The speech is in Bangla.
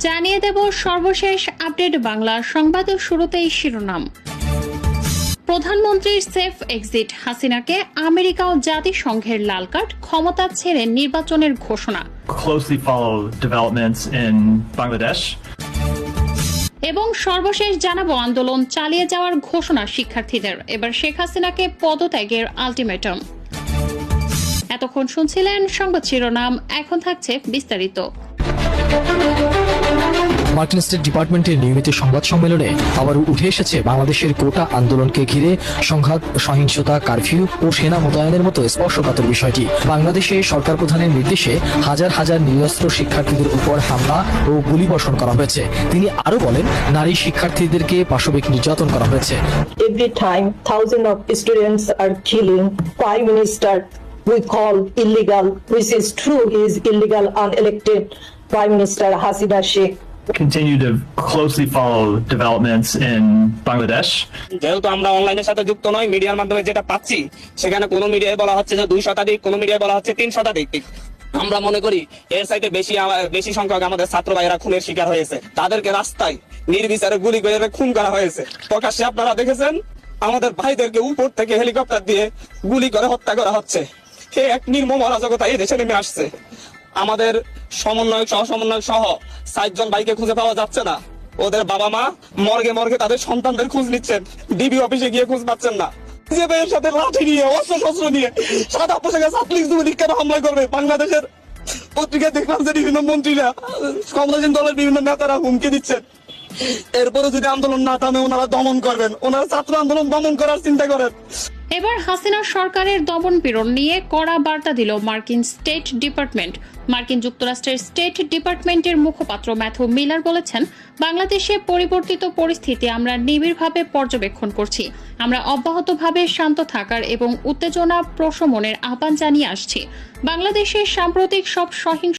জানিয়ে দেব সর্বশেষ আপডেট বাংলা সংবাদের শুরুতেই শিরোনাম। প্রধানমন্ত্রীর সেফ এক্সিট হাসিনাকে আমেরিকা ও জাতিসংঘের লাল কার্ড ক্ষমতা ছেড়ে নির্বাচনের ঘোষণা. এবং সর্বশেষ জানাব আন্দোলন চালিয়ে যাওয়ার ঘোষণা শিক্ষার্থীদের। এবার শেখ হাসিনাকে পদত্যাগের আলটিমেটাম। এতক্ষণ শুনছিলেন সংবাদ শিরোনাম এখন থাকছে বিস্তারিত। মার্কিন স্টেট ডিপার্টমেন্টের নিয়মিত সংবাদ সম্মেলনে আবারও উঠে এসেছে বাংলাদেশের কোটা আন্দোলনকে ঘিরে সংঘাত, সহিংসতা, কারফিউ ও সেনা মোতায়েনের মতো স্পর্শকাতর বিষয়টি। বাংলাদেশে সরকার প্রধানের নির্দেশে হাজার হাজার নিরস্ত্র শিক্ষার্থীদের উপর হামলা ও গুলিবর্ষণ করা হয়েছে। তিনি আরও বলেন, নারী শিক্ষার্থীদেরকে পাশবিক নির্যাতন করা হয়েছে। Every time thousands of students are killing, prime minister we call illegal. Which is true. He is illegal, unelected. Prime minister hasina sheikh Continue to closely follow developments in Bangladesh. যেহেতু আমরা অনলাইনের সাথে যুক্ত নই মিডিয়ার মাধ্যমে যেটা পাচ্ছি, সেখানে কোনো মিডিয়ায় বলা হচ্ছে যে দুই শতাধিক, কোনো মিডিয়ায় বলা হচ্ছে তিন শতাধিক। আমরা মনে করি, এর সাইডে বেশি বেশি সংখ্যক আমাদের ছাত্র ভাইয়েরা খুনের শিকার হয়েছে। তাদেরকে রাস্তায় নির্বিচারে গুলি করে খুন করা হয়েছে। প্রকাশ্যে আপনারা দেখেছেন, আমাদের ভাইদেরকে উপর থেকে হেলিকপ্টার দিয়ে গুলি করে হত্যা করা হচ্ছে। এক নির্মম অরাজকতা এই দেশে নেমে আসছে। আমাদের সমন্বয়ক সহ সমন্বয়ক সহ সাতজন ভাইকে খুঁজে পাওয়া যাচ্ছে না। ওদের বাবা মা মর্গে মর্গে তাদের সন্তানদের খোঁজ নিচ্ছেন। ডিবি অফিসে গিয়ে খোঁজ পাচ্ছেন না। সাথে লাঠি নিয়ে অস্ত্র শস্ত্র নিয়ে সাদা পোশাকে কেন হামলা করবে বাংলাদেশের পত্রিকায় দেখলাম যে বিভিন্ন মন্ত্রীরা ক্ষমতাসীন দলের বিভিন্ন নেতারা হুমকি দিচ্ছেন। এরপরে যদি আন্দোলন না থামে, ওনারা দমন করবেন। ওনারা ছাত্র আন্দোলন দমন করার চিন্তা করেন। এবার হাসিনা সরকারের দমন পীড়ন নিয়ে কড়া বার্তা দিল মার্কিন স্টেট ডিপার্টমেন্ট। মার্কিন যুক্তরাষ্ট্রের স্টেট ডিপার্টমেন্টের মুখপাত্র ম্যাথু মিলার বলেছেন, বাংলাদেশে পরিবর্তিত পরিস্থিতি আমরা নিবিড়ভাবে পর্যবেক্ষণ করছি। আমরা অব্যাহতভাবে শান্ত থাকার এবং উত্তেজনা প্রশমনের আহ্বান জানিয়ে আসছি। বাংলাদেশের সাম্প্রতিক সব সহিংস